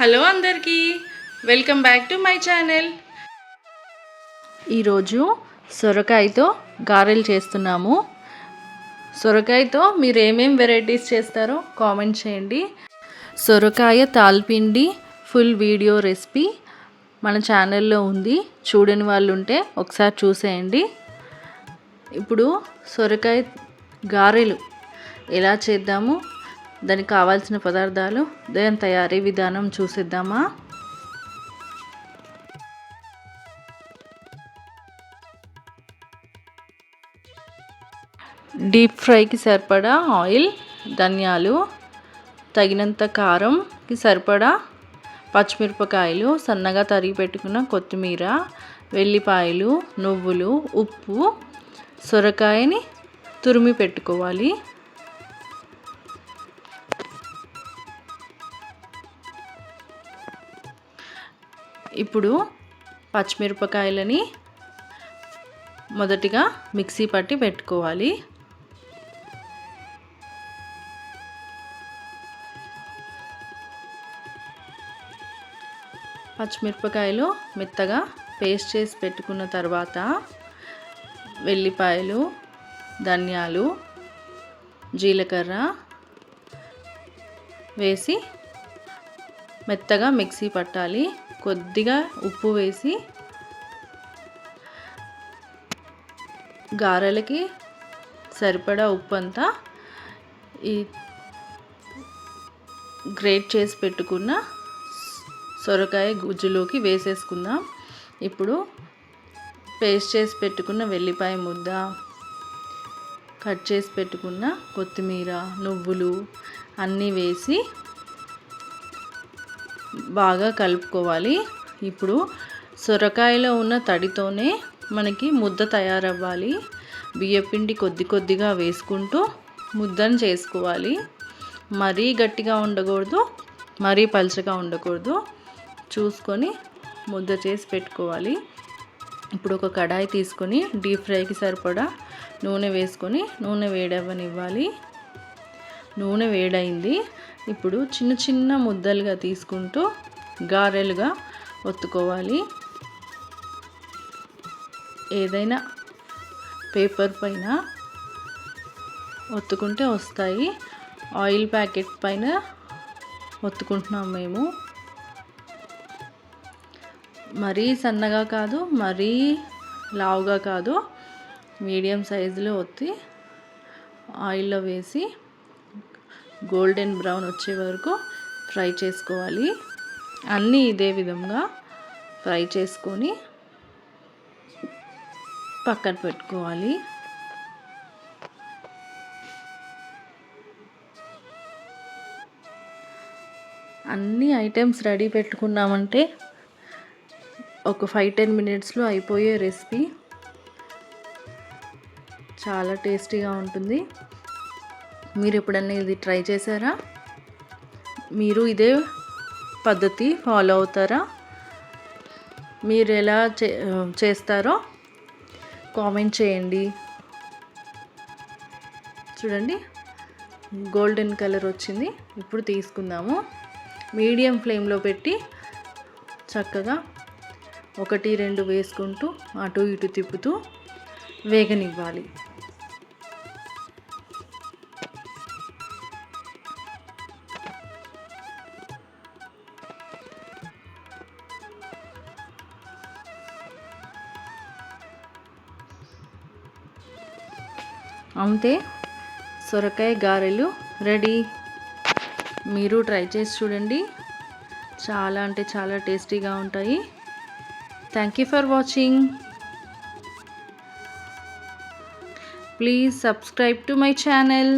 Hello అందరికీ welcome back to my channel. ఈరోజు సొరకాయతో గారెలు చేస్తున్నాము. సొరకాయతో మీరు ఏమేం వెరైటీస్ చేస్తారో కామెంట్ చేయండి. సొరకాయ తాల్పిండి ఫుల్ వీడియో రెసిపీ మన ఛానల్లో ఉంది. చూడని వాళ్ళు ఉంటే ఒకసారి చూసేయండి. ఇప్పుడు సొరకాయ గారెలు ఎలా చేద్దాము? దానికి కావాల్సిన పదార్థాలు దాని తయారీ విధానం చూసేద్దామా? డీప్ ఫ్రైకి సరిపడా ఆయిల్ ధనియాలు తగినంత కారంకి సరిపడా పచ్చిమిరపకాయలు సన్నగా తరిగి పెట్టుకున్న కొత్తిమీర వెల్లిపాయలు నువ్వులు ఉప్పు సొరకాయని తురిమి పెట్టుకోవాలి. ఇప్పుడు పచ్చిమిరపకాయలని మొదటిగా మిక్సీ పట్టి పెట్టుకోవాలి. పచ్చిమిరపకాయలు మెత్తగా పేస్ట్ చేసి పెట్టుకున్న తర్వాత వెల్లిపాయలు ధనియాలు జీలకర్ర వేసి మెత్తగా మిక్సీ పట్టాలి. కొద్దిగా ఉప్పు వేసి గారెలకి సరిపడా ఉప్పు అంతా ఈ గ్రేట్ చేసి పెట్టుకున్న సొరకాయ గుజ్జులోకి వేసేసుకుందాం. ఇప్పుడు పేస్ట్ చేసి పెట్టుకున్న వెల్లిపాయ ముద్ద కట్ చేసి పెట్టుకున్న కొత్తిమీర నువ్వులు అన్నీ వేసి బాగా కలుపుకోవాలి. ఇప్పుడు సొరకాయలో ఉన్న తడితోనే మనకి ముద్ద తయారవ్వాలి. బియ్యపిండి కొద్ది కొద్దిగా వేసుకుంటూ ముద్దను చేసుకోవాలి. మరీ గట్టిగా ఉండకూడదు మరీ పలుచగా ఉండకూడదు. చూసుకొని ముద్ద చేసి పెట్టుకోవాలి. ఇప్పుడు ఒక కడాయి తీసుకొని డీప్ ఫ్రైకి సరిపడా నూనె వేసుకొని నూనె వేడవ్వనివ్వాలి. నూనె వేడైంది. ఇప్పుడు చిన్న చిన్న ముద్దలుగా తీసుకుంటూ గారెలుగా ఒత్తుకోవాలి. ఏదైనా పేపర్ పైన ఒత్తుకుంటే వస్తాయి. ఆయిల్ ప్యాకెట్ పైన ఒత్తుకుంటున్నాం మేము. మరీ సన్నగా కాదు మరీ లావుగా కాదు. మీడియం సైజులో ఒత్తి ఆయిల్లో వేసి గోల్డెన్ బ్రౌన్ వచ్చే వరకు ఫ్రై చేసుకోవాలి. అన్నీ ఇదే విధంగా ఫ్రై చేసుకొని పక్కన పెట్టుకోవాలి. అన్ని ఐటమ్స్ రెడీ పెట్టుకున్నామంటే ఒక ఫైవ్ టెన్ మినిట్స్లో అయిపోయే రెసిపీ. చాలా టేస్టీగా ఉంటుంది. మీరు ఎప్పుడన్నా ఇది ట్రై చేశారా? మీరు ఇదే పద్ధతి ఫాలో అవుతారా? మీరు ఎలా చే చేస్తారో కామెంట్ చేయండి. చూడండి గోల్డెన్ కలర్ వచ్చింది. ఇప్పుడు తీసుకుందాము. మీడియం ఫ్లేమ్లో పెట్టి చక్కగా ఒకటి రెండు వేసుకుంటూ అటు ఇటు తిప్పుతూ వేగనివ్వాలి. అంతే సొరకాయ గారెలు రెడీ. మీరు ట్రై చేసి చూడండి. చాలా అంటే చాలా టేస్టీగా ఉంటాయి. Thank you for watching please subscribe to my channel